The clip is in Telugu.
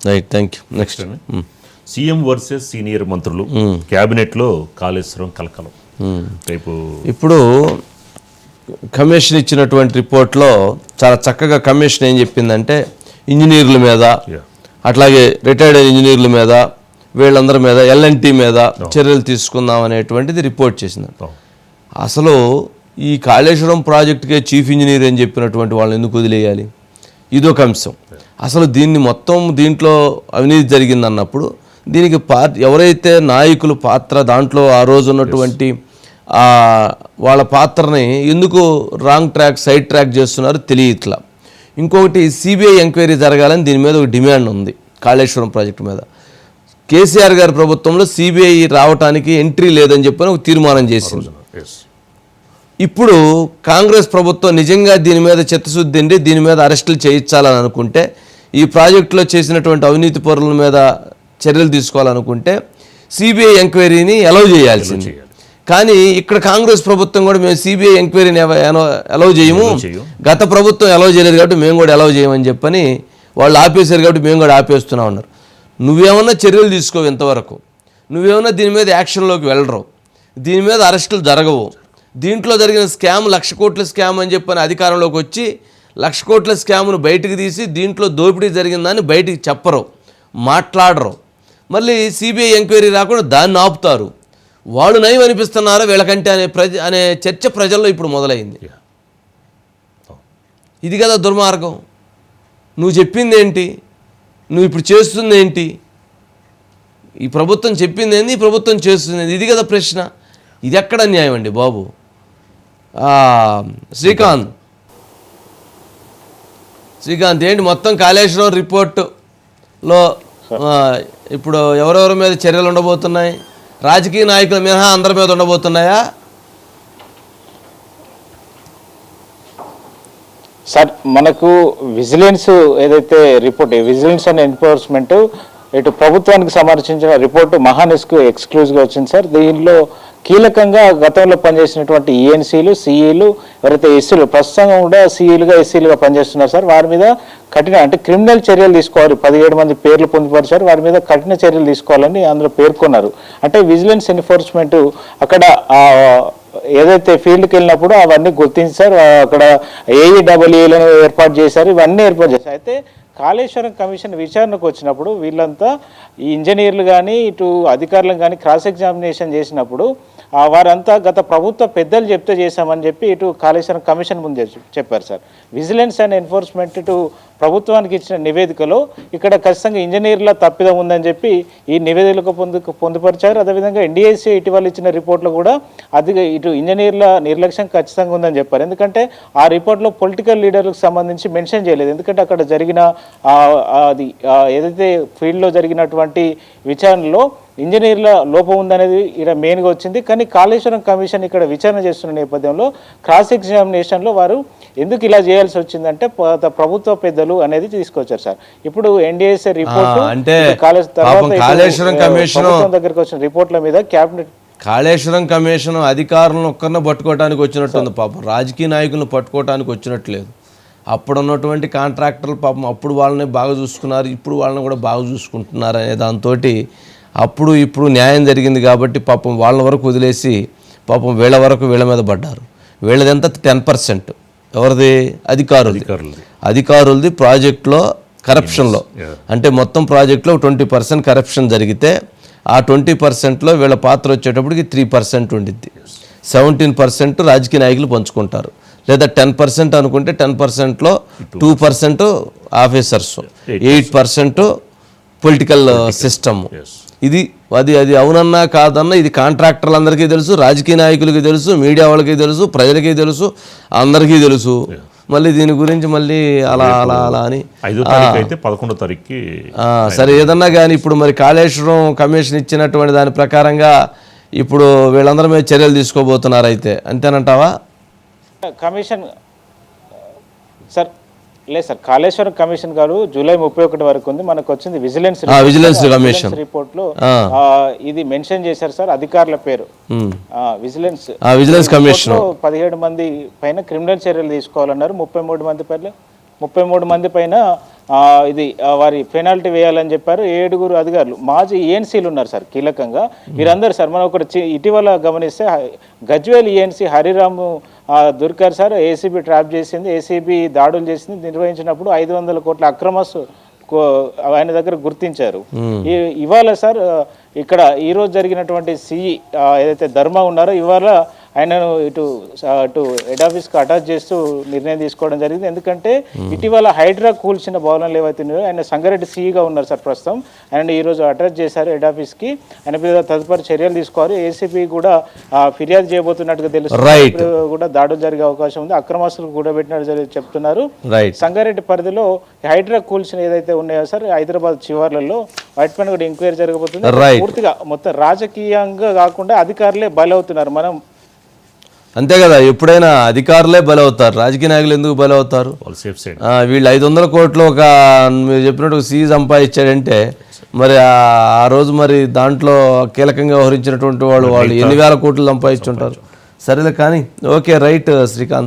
Right thank you next CM versus senior మంత్రులు క్యాబినెట్లో కాళేశ్వరం కలకలం. రేపు ఇప్పుడు కమిషన్ ఇచ్చినటువంటి రిపోర్ట్లో చాలా చక్కగా కమిషన్ ఏం చెప్పిందంటే ఇంజనీర్ల మీద. అట్లాగే రిటైర్డ్ ఇంజనీర్ల మీద వీళ్ళందరి మీద ఎల్ఎన్టీ మీద చర్యలు తీసుకుందాం అనేటువంటిది రిపోర్ట్ చేసింది. Oh. అసలు ఈ కాళేశ్వరం ప్రాజెక్టుకే చీఫ్ ఇంజనీర్ అని చెప్పినటువంటి వాళ్ళని ఎందుకు వదిలేయాలి? ఇదొక అంశం. అసలు దీన్ని మొత్తం దీంట్లో అవినీతి జరిగిందన్నప్పుడు దీనికి పార్టీ ఎవరైతే నాయకులు పాత్ర దాంట్లో ఆ రోజు ఉన్నటువంటి వాళ్ళ పాత్రని ఎందుకు రాంగ్ ట్రాక్ సైడ్ ట్రాక్ చేస్తున్నారో తెలియట్లా ఇంకొకటి సిబిఐ ఎంక్వైరీ జరగాలని దీని మీద ఒక డిమాండ్ ఉంది కాళేశ్వరం ప్రాజెక్టు మీద. కేసీఆర్ గారి ప్రభుత్వంలో సిబిఐ రావటానికి ఎంట్రీ లేదని చెప్పని ఒక తీర్మానం చేసింది. ఇప్పుడు కాంగ్రెస్ ప్రభుత్వం నిజంగా దీని మీద చిత్తశుద్ధి ఉండి దీని మీద అరెస్టులు చేయించాలని అనుకుంటే ఈ ప్రాజెక్టులో చేసినటువంటి అవినీతి పరుల మీద చర్యలు తీసుకోవాలనుకుంటే సిబిఐ ఎంక్వైరీని అలౌ చేయాల్సింది. చేయాలి. కానీ ఇక్కడ కాంగ్రెస్ ప్రభుత్వం కూడా మేము సిబిఐ ఎంక్వైరీని అలౌ చేయము. చేయం. గత ప్రభుత్వం అలౌ చేయలేదు కాబట్టి మేము కూడా అలౌ చేయమని చెప్పని వాళ్ళు ఆపేశారు కాబట్టి మేము కూడా ఆపేస్తున్నాం అన్నారు నువ్వేమన్నా చర్యలు తీసుకోవు ఇంతవరకు. నువ్వేమన్నా దీని మీద యాక్షన్లోకి వెళ్ళరు. దీని మీద అరెస్టులు జరగవు. దీంట్లో జరిగిన స్కామ్ లక్ష కోట్ల స్కామ్ అని చెప్పని అధికారంలోకి వచ్చి లక్ష కోట్ల స్కామ్ను బయటికి తీసి దీంట్లో దోపిడీ జరిగిందని బయటికి చెప్పరు మాట్లాడరు. మళ్ళీ సిబిఐ ఎంక్వైరీ రాకుండా దాన్ని ఆపుతారు. వాళ్ళు నయం అనిపిస్తున్నారా వీళ్ళకంటే అనే ప్రజ అనే చర్చ ప్రజల్లో ఇప్పుడు మొదలైంది. ఇది కదా దుర్మార్గం. నువ్వు చెప్పింది ఏంటి నువ్వు ఇప్పుడు చేస్తుంది ఏంటి ఈ ప్రభుత్వం చెప్పింది ఏంది ఈ ప్రభుత్వం చేస్తుంది? ఇది కదా ప్రశ్న. ఇది ఎక్కడ న్యాయం అండి బాబు? శ్రీకాంత్. శ్రీకాంత్ ఏంటి మొత్తం కాళేశ్వరం రిపోర్టులో ఇప్పుడు ఎవరెవరి మీద చర్యలు ఉండబోతున్నాయి? రాజకీయ నాయకుల మినహా అందరి మీద ఉండబోతున్నాయా? సార్ మనకు విజిలెన్స్ ఏదైతే రిపోర్ట్ విజిలెన్స్ అండ్ ఎన్ఫోర్స్మెంట్ ఇటు ప్రభుత్వానికి సమర్పించిన రిపోర్టు మహానిస్కు ఎక్స్క్లూజివ్గా వచ్చింది సార్. దీనిలో కీలకంగా గతంలో పనిచేసినటువంటి ఏఎన్సీలు ఈఎన్సీలు సిఈలు ఎవరైతే ఎస్సీలు ప్రస్తుతం కూడా సిఈలుగా ఎస్సీలుగా పనిచేస్తున్నారు సార్ వారి మీద కఠిన అంటే క్రిమినల్ చర్యలు తీసుకోవాలి. పదిహేడు మంది పేర్లు పొందుపరిచారు వారి మీద కఠిన చర్యలు తీసుకోవాలని అందులో పేర్కొన్నారు. అంటే విజిలెన్స్ ఎన్ఫోర్స్మెంట్ అక్కడ ఏదైతే ఫీల్డ్కి వెళ్ళినప్పుడు అవన్నీ గుర్తించారు అక్కడ ఏఈడబ్ల్యూలను ఏర్పాటు చేశారు. ఇవన్నీ ఏర్పాటు చేశారు. అయితే కాళేశ్వరం కమిషన్ విచారణకు వచ్చినప్పుడు వీళ్ళంతా ఈ ఇంజనీర్లు కానీ ఇటు అధికారులను కానీ క్రాస్ ఎగ్జామినేషన్ చేసినప్పుడు వారంతా గత ప్రభుత్వ పెద్దలు చెప్తే చేశామని చెప్పి ఇటు కాళేశ్వరం కమిషన్ ముందే చెప్పారు సార్. విజిలెన్స్ అండ్ ఎన్ఫోర్స్మెంట్ ఇటు ప్రభుత్వానికి ఇచ్చిన నివేదికలో ఇక్కడ ఖచ్చితంగా ఇంజనీర్ల తప్పిదం ఉందని చెప్పి ఈ నివేదికలకు పొందు పొందుపరిచారు. అదేవిధంగా ఎన్డీఏసీ ఇటీవల ఇచ్చిన రిపోర్ట్లో కూడా అది ఇటు ఇంజనీర్ల నిర్లక్ష్యం ఖచ్చితంగా ఉందని చెప్పారు. ఎందుకంటే ఆ రిపోర్ట్లో పొలిటికల్ లీడర్లకు సంబంధించి మెన్షన్ చేయలేదు. ఎందుకంటే అక్కడ జరిగిన అది ఏదైతే ఫీల్డ్లో జరిగినటువంటి విచారణలో ఇంజనీర్ల లోపం ఉందనేది ఇక్కడ మెయిన్గా వచ్చింది. కానీ కాళేశ్వరం కమిషన్ ఇక్కడ విచారణ చేస్తున్న నేపథ్యంలో క్రాస్ ఎగ్జామినేషన్లో వారు ఎందుకు ఇలా చేయాల్సి వచ్చిందంటే ప్రభుత్వ పెద్దలు అనేది తీసుకొచ్చారు సార్. ఇప్పుడు ఎన్డీఎస్ఏ రిపోర్ట్ అంటే కాళేశ్వరం కమిషను- దగ్గరికి వచ్చిన రిపోర్ట్ల మీద క్యాబినెట్ కాళేశ్వరం కమిషన్ అధికారులను ఒక్కరిని పట్టుకోవడానికి వచ్చినట్టుంది పాపం. రాజకీయ నాయకులను పట్టుకోవడానికి వచ్చినట్లేదు. అప్పుడు ఉన్నటువంటి కాంట్రాక్టర్లు పాపం అప్పుడు వాళ్ళని బాగా చూసుకున్నారు ఇప్పుడు వాళ్ళని కూడా బాగా చూసుకుంటున్నారు అనే దాంతో అప్పుడు ఇప్పుడు న్యాయం జరిగింది కాబట్టి పాపం వాళ్ళ వరకు వదిలేసి పాపం వీళ్ళ వరకు వీళ్ళ మీద పడ్డారు. వీళ్ళదంతా టెన్ పర్సెంట్. ఎవరిది? అధికారులు అధికారులది. అధికారులది ప్రాజెక్టులో కరప్షన్లో. అంటే మొత్తం ప్రాజెక్ట్లో ట్వంటీ పర్సెంట్ కరప్షన్ జరిగితే ఆ ట్వంటీ పర్సెంట్లో వీళ్ళ పాత్ర వచ్చేటప్పటికి త్రీ పర్సెంట్ ఉండిద్ది. సెవెంటీన్ పర్సెంట్ రాజకీయ నాయకులు పంచుకుంటారు. లేదా టెన్ పర్సెంట్ అనుకుంటే టెన్ పర్సెంట్లో two percent officers eight percent political system. ఇది అది అది అవునన్నా కాదన్నా ఇది కాంట్రాక్టర్లందరికీ తెలుసు రాజకీయ నాయకులకి తెలుసు మీడియా వాళ్ళకి తెలుసు ప్రజలకి తెలుసు అందరికీ తెలుసు. మళ్ళీ దీని గురించి మళ్ళీ అలా అలా అలా అని. తారీఖు అయితే పదకొండో తారీఖుకి ఆ, సరే ఏదన్నా కానీ ఇప్పుడు మరి కాళేశ్వరం కమిషన్ ఇచ్చినటువంటి దాని ప్రకారంగా ఇప్పుడు వీళ్ళందరి మీద చర్యలు తీసుకోబోతున్నారు అయితే అంతేనంటావా? కమిషన్ సార్ లేదు సార్ కాళేశ్వరం కమిషన్ గారు జూలై ముప్పై ఒకటి వరకు ఉంది. మనకు వచ్చింది విజిలెన్స్ విజిలెన్స్ కమిషన్. రిపోర్ట్లో ఇది మెన్షన్ చేశారు సార్ అధికారుల పేరు. విజిలెన్స్. Vigilance commission. పదిహేడు మంది పైన క్రిమినల్ చర్యలు తీసుకోవాలన్నారు. ముప్పై మూడు మంది పైన ముప్పై మూడు మంది పైన ఇది వారి పెనాల్టీ వేయాలని చెప్పారు ఏడుగురు అధికారులు. మాజీ ఏఎన్సీలు ఉన్నారు సార్ కీలకంగా. వీరందరూ సార్ మనం ఒకటి ఇటీవల గమనిస్తే గజ్వేల్ ఏఎన్సీ హరిరాము దొరికారు సార్ ఏసీబీ ట్రాప్ చేసింది ఏసీబీ దాడులు చేసింది నిర్వహించినప్పుడు ఐదు వందల కోట్ల అక్రమస్ ఆయన దగ్గర గుర్తించారు. ఇవాళ సార్ ఇక్కడ ఈ రోజు జరిగినటువంటి సిఈ ఏదైతే ధర్మ ఉన్నారో ఇవాళ ఆయనను ఇటు అటు హెడ్ ఆఫీస్కి అటాచ్ చేస్తూ నిర్ణయం తీసుకోవడం జరిగింది. ఎందుకంటే ఇటీవల హైడ్రా కూల్చిన భవనాలు ఏవైతే ఉన్నాయో ఆయన సంగారెడ్డి సీఈగా ఉన్నారు సార్ ప్రస్తుతం. ఆయన ఈ రోజు అటాచ్ చేశారు హెడ్ ఆఫీస్కి. ఆయన మీద తదుపరి చర్యలు తీసుకోవాలి. ఏసీపీ కూడా ఫిర్యాదు చేయబోతున్నట్టుగా తెలుసు కూడా దాడులు జరిగే అవకాశం ఉంది. అక్రమాస్తులు కూడా పెట్టినట్టు జరి- చెప్తున్నారు సంగారెడ్డి పరిధిలో హైడ్రా కూల్చిన ఏదైతే ఉన్నాయో సార్ హైదరాబాద్ చివర్లలో వాటిపైన కూడా ఎంక్వైరీ జరగబోతుంది. పూర్తిగా మొత్తం రాజకీయంగా కాకుండా అధికారులే బలవుతున్నారు. మనం అంతే కదా ఎప్పుడైనా అధికారులే బలవుతారు. రాజకీయ నాయకులు ఎందుకు బలవుతారు? వాళ్ళు సేఫ్ సైడ్ ఆ, వీళ్ళు ఐదు వందల కోట్లు ఒక మీరు చెప్పినట్టు సీ సంపాదించాడంటే మరి ఆ ఆ రోజు మరి దాంట్లో కీలకంగా వ్యవహరించినటువంటి వాళ్ళు వాళ్ళు ఎన్ని వేల కోట్లు సంపాదించుంటారు? సరేలే కానీ ఓకే రైట్ శ్రీకాంత్.